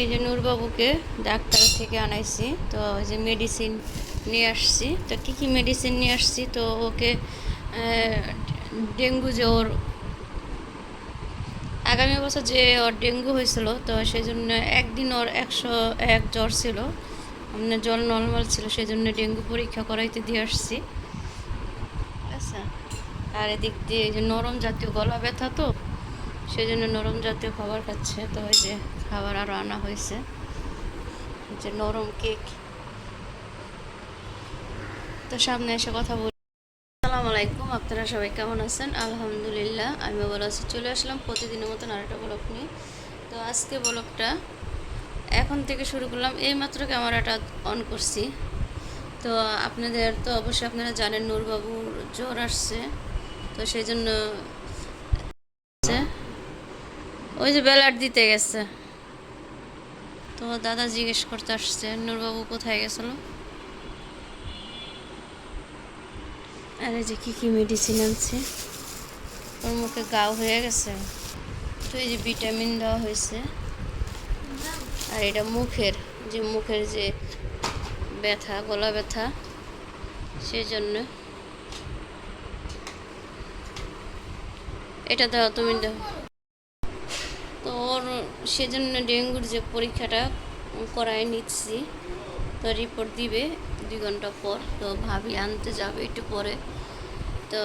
এই যে নূরবাবুকে ডাক্তার থেকে আনাইছি, তো ওই যে মেডিসিন নিয়ে আসছি। তো কী কী মেডিসিন নিয়ে আসছি? তো ওকে ডেঙ্গু ওর আগামী বছর যে ওর ডেঙ্গু হয়েছিল, তো সেই জন্য একদিন ওর একশো এক জ্বর ছিল। মানে জল নর্মাল ছিল সেই জন্য ডেঙ্গু পরীক্ষা করাইতে দিয়ে আসছি। আচ্ছা আর এদিক দিয়ে যে নরম জাতীয় গলা ব্যথা তো সেই জন্য নরম জাতীয় খাবার খাচ্ছে। তো ওই যে খাবার আরও আনা হয়েছে। যে নরম কেক। তো সামনে এসে কথা বলি আসসালামু আলাইকুম, আপনারা সবাই কেমন আছেন? আলহামদুলিল্লাহ আমি ভালো আছি। চলে আসলাম প্রতিদিনের মতন আরেকটা ব্লগ নিয়ে। তো আজকে ব্লগটা এখন থেকে শুরু করলাম। এই মাত্র ক্যামেরাটা অন করছি। তো আপনাদের তো অবশ্যই আপনারা জানেন নূরবাবুর জ্বর আসছে। তো সেই জন্য ওই যে বেলার দিতে গেছে। তো দাদা জিজ্ঞেস করতে আসছে নূরবাবু কোথায় গেছিল? আর এই যে কী কী মেডিসিন আনছে? ওর মুখে গাও হয়ে গেছে তো এই যে ভিটামিন দেওয়া হয়েছে আর এটা মুখের যে মুখের যে ব্যথা গলা ব্যথা সেই জন্য এটা দাও তুমি দাও। ওর সেজন্য ডেঙ্গুর যে পরীক্ষাটা করায় নিচ্ছি তো রিপোর্ট দিবে দুই ঘণ্টা পর তো ভাবি আনতে যাবে একটু পরে। তো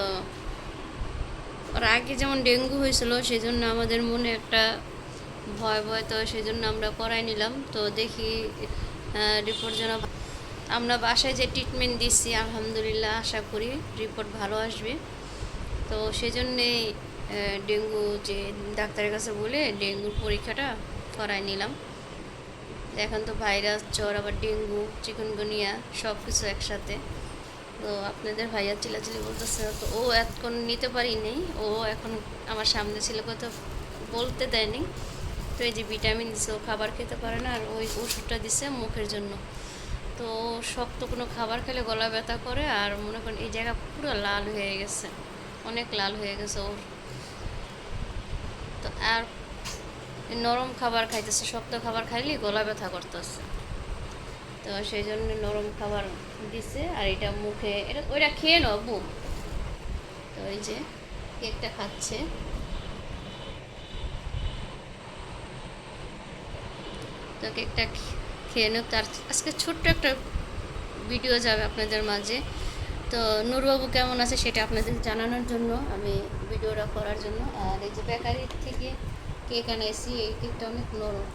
ওর আগে যেমন ডেঙ্গু হয়েছিল সেই জন্য আমাদের মনে একটা ভয় ভয় তো সেই জন্য আমরা করাই নিলাম। তো দেখি রিপোর্ট যেন আমরা বাসায় যে ট্রিটমেন্ট দিচ্ছি আলহামদুলিল্লাহ আশা করি রিপোর্ট ভালো আসবে। তো আহ, ডেঙ্গু যে ডাক্তারের কাছে বলে ডেঙ্গুর পরীক্ষাটা করাই নিলাম। এখন তো ভাইরাস, জ্বর, আবার ডেঙ্গু, চিকনগুনিয়া সব কিছু একসাথে। তো আপনাদের ভাইয়া চিলাচিলি বলতেছে, তো ও এতক্ষণ নিতে পারিনি, ও এখন আমার সামনে ছিল কত বলতে দেয়নি। তো এই যে ভিটামিন দিছে, ও খাবার খেতে পারে না, আর ওই ওষুধটা দিছে মুখের জন্য। তো শক্ত কোনো খাবার খেলে গলা ব্যথা করে, আর মনে করেন এই জায়গা পুরো লাল হয়ে গেছে, অনেক লাল হয়ে গেছে ওর। তো আর নরম খাবার খাইতেছে, শক্ত খাবার খাইলে গলা ব্যথা করতেছে। তো সেই জন্য নরম খাবার দিছে, আর এটা মুখে, এটা ওইটা খেয়ে নাও বউ তো ওই যে কেকটা খাচ্ছে। তো কেকটা খেয়ে নেব তার আজকে ছোট্ট একটা ভিডিও যাবে আপনাদের মাঝে। তো নূরবাবু কেমন আছে সেটা আপনাদের জানানোর জন্য আমি ভিডিওটা করার জন্য। আর এই যে বেকারি থেকে কেক আনাইছি এই কেকটা অনেক নরম।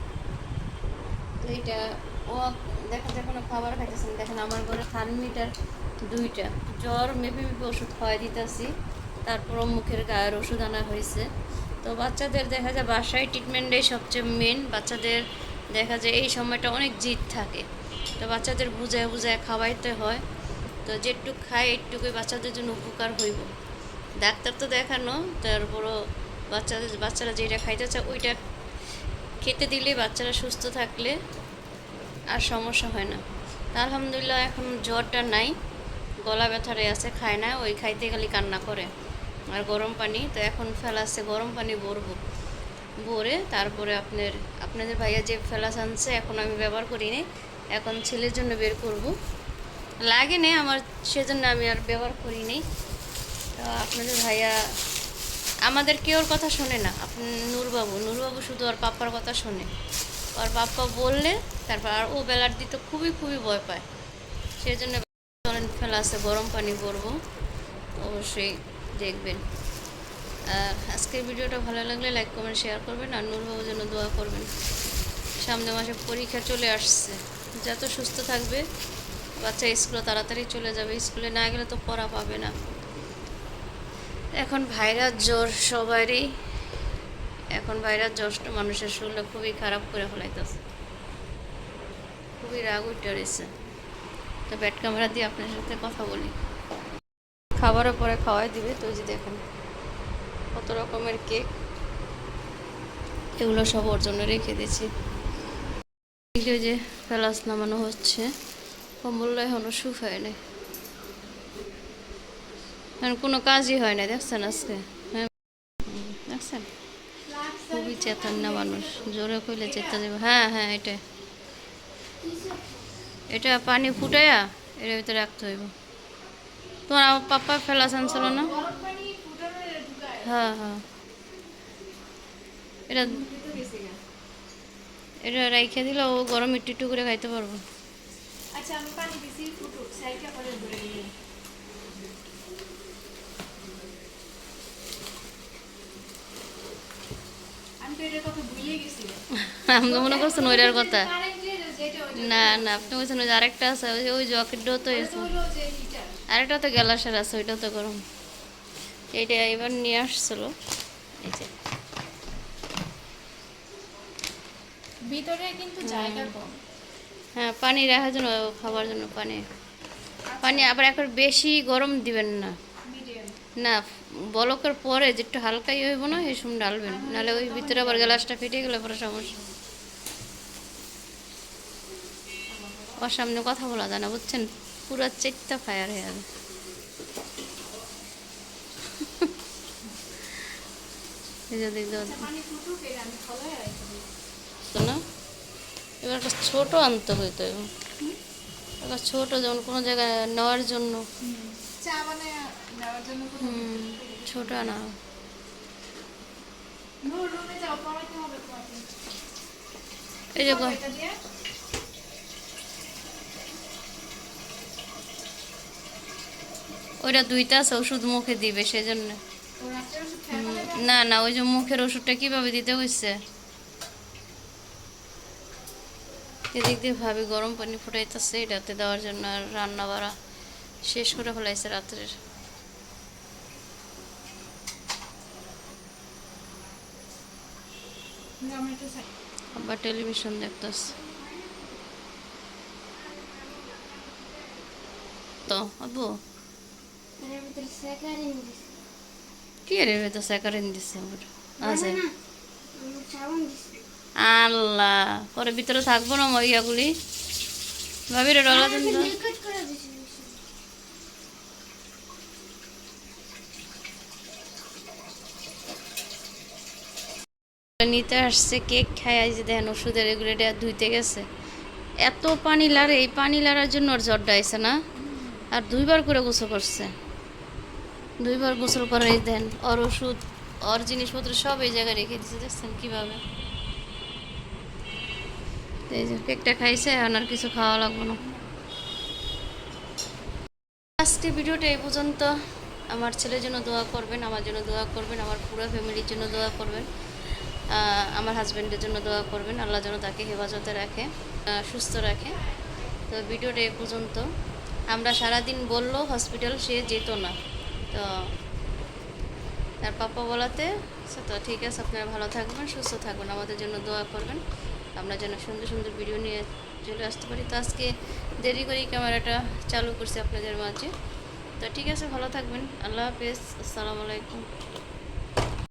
তো এটা ও দেখা যায় কোনো খাবার খাইতেছেন দেখেন আমার ঘরে থার্মিটার দুইটা। জ্বর মেপে মেপে ওষুধ খাওয়াই দিতেছি। তারপরও মুখের গায়ের ওষুধ আনা হয়েছে। তো বাচ্চাদের দেখা যায় বাসায় ট্রিটমেন্টটাই সবচেয়ে মেন বাচ্চাদের দেখা যায় এই সময়টা অনেক জিদ থাকে। তো বাচ্চাদের বুঝায় বুঝায় খাওয়াইতে হয়। তো যেটুক খায় একটুকুই বাচ্চাদের জন্য উপকার হইব। ডাক্তার তো দেখানো, তারপরও বাচ্চাদের, বাচ্চারা যেটা খাইতে চায়, ওইটা খেতে দিলে বাচ্চারা সুস্থ থাকলে আর সমস্যা হয় না। আলহামদুলিল্লাহ এখন জ্বরটা নাই, গলা ব্যথারে আছে, খায় না, ওই খাইতে গেলে কান্না করে আর গরম পানি। তো এখন ফেলাচ্ছে, গরম পানি ভরবো। ভরে তারপরে আপনার, আপনাদের ভাইয়া যে ফেলাস আনছে, এখন আমি ব্যবহার করিনি, এখন ছেলের জন্য বের করব। লাগে না আমার, সেজন্য আমি আর ব্যবহার করিনি তো আপনাদের ভাইয়া, আমাদের কেউর কথা শোনে না। আপনি নূরবাবু নূরবাবু শুধু আর পাপ্পার কথা শোনে। আর পাপ্পা বললে, তারপর আর ও বেলার দিতে খুবই খুবই ভয় পায়। সেই জন্য ফেলা আছে গরম পানি করব অবশ্যই দেখবেন। আর আজকের ভিডিওটা ভালো লাগলে লাইক, কমেন্ট, শেয়ার করবেন। আর নূরবাবুর জন্য দোয়া করবেন। সামনে মাসে পরীক্ষা চলে আসছে। যত সুস্থ থাকবে বাচ্চা স্কুলে তাড়াতাড়ি চলে যাবে, স্কুলে না গেলে তো পড়া পাবে না। এখন ভাইরাস জ্বর সবারই। এখন ভাইরাস জ্বরটা মানুষের শরীরে খুবই খারাপ করে ফেলাইতেছে। খুবই রাগ উঠে রয়েছে। তো ব্যাট ক্যামেরা দিয়ে আপনার সাথে কথা বলি। খাবারের পরে খাওয়াই দিবে, তো ওই যে দেখেন কত রকমের কেক। এগুলো সব ওর জন্য রেখে দিয়েছি। যে ফেলাস নামানো হচ্ছে। কম্বলটা এখনও শুকায় নেই। এখন কোনো কাজই হয় না দেখছেন আজকে? হ্যাঁ? দেখছেন? খুবই চেতন না মানুষ, জোরে কইলে চেতা দেবে হ্যাঁ হ্যাঁ এটা। এটা পানি ফুটাইয়া এর ভিতরে রাখতে হইব। তোমার আমার পাপা ফেলা ছিল না? হ্যাঁ হ্যাঁ। এটা। এটা রাইখে দিলে ও গরম একটু একটু করে খাইতে পারব। আচ্ছা আমি পানি দিছি ফুটুক সাইডটা করে ধরে আমি তো মনে করছেন ওইটার কথা। ওইটা না না আপনি বলছেন ওই যে আরেকটা আছে ওই ওই জকেটটাও তো এসে আরেকটা তো গ্যালাসের আছে ওইটাও তো গরম। এইটা এবার নিয়ে আসছিল। এই যে। ভিতরে কিন্তু জায়গা কম। হ্যাঁ পানি রাখার জন্য খাবার জন্য পানি। পানি আবার একবার বেশি গরম দিবেন না। না বলকের পরে যে একটু হালকাই হইব না এই সময় ডালবেন নাহলে ওই ভিতরে আবার গ্লাসটা ফেটে গেলে পরে সমস্যা। ওর সামনে কথা বলা যায় না বুঝছেন? পুরো চেটটা ফায়ার হয়ে যাবে। এই যে দেখতে পানি ফুটুক এটা আমি খোলাই রাখি তো না এবার একটা ছোট আনতে হইতো এবার। একটা ছোট যেমন কোনো জায়গায় নেওয়ার জন্য। ছোট আনা এই যে ওইটা দুইটা আছে ওষুধ মুখে দিবে সেজন্য। না না ওই যে মুখের ওষুধটা কীভাবে দিতে হইছে? এদিক দিয়ে ভাবি গরম পানি ফুটাইতেছে, এটাতে দেওয়ার জন্য আর রান্না বাড়া শেষ করে ফেলাইছে রাত্রের। আবার টেলিভিশন দেখতেছে। তো আবু কি রে তো সেকারিন দিছে? আবার? আছে আল্লাহ, পরে ভিতরে থাকব না আমার ইয়াগুলি ভাবি রে নিতে আসছে, কেক খায় যে দেখেন ওষুধের এগুলো ধুইতে গেছে। এত পানি লারে এই পানি লাড়ার জন্য ওর জ্বরটা আইছে না। আর দুইবার করে গোসল করছে। দুইবার গোসল করে দেন ওর ওষুধ, ওর জিনিসপত্র সব এই জায়গায় রেখে দিচ্ছে দেখছেন কীভাবে? এই যে কেকটা খাইছে, এখন আর কিছু খাওয়া লাগবে না। আজকে ভিডিওটা এই পর্যন্ত। আমার ছেলের জন্য দোয়া করবেন, আমার জন্য দোয়া করবেন, আমার পুরো ফ্যামিলির জন্য দোয়া করবেন আমার হাজব্যান্ডের জন্য দোয়া করবেন, আল্লাহ যেন তাকে হেফাজতে রাখে সুস্থ রাখে। তো ভিডিওটা এই পর্যন্ত। আমরা সারাদিন বলল, হসপিটাল সে যেত না। তো তার পাপা বলাতে তো ঠিক আছে আপনারা ভালো থাকবেন, সুস্থ থাকবেন, আমাদের জন্য দোয়া করবেন। আমরা যেন সুন্দর সুন্দর ভিডিও নিয়ে চলে আসতে পারি। তো আজকে দেরি করেই ক্যামেরাটা চালু করছি আপনাদের মাঝে। তো ঠিক আছে, ভালো থাকবেন। আল্লাহ হাফেজ। আসসালামু আলাইকুম।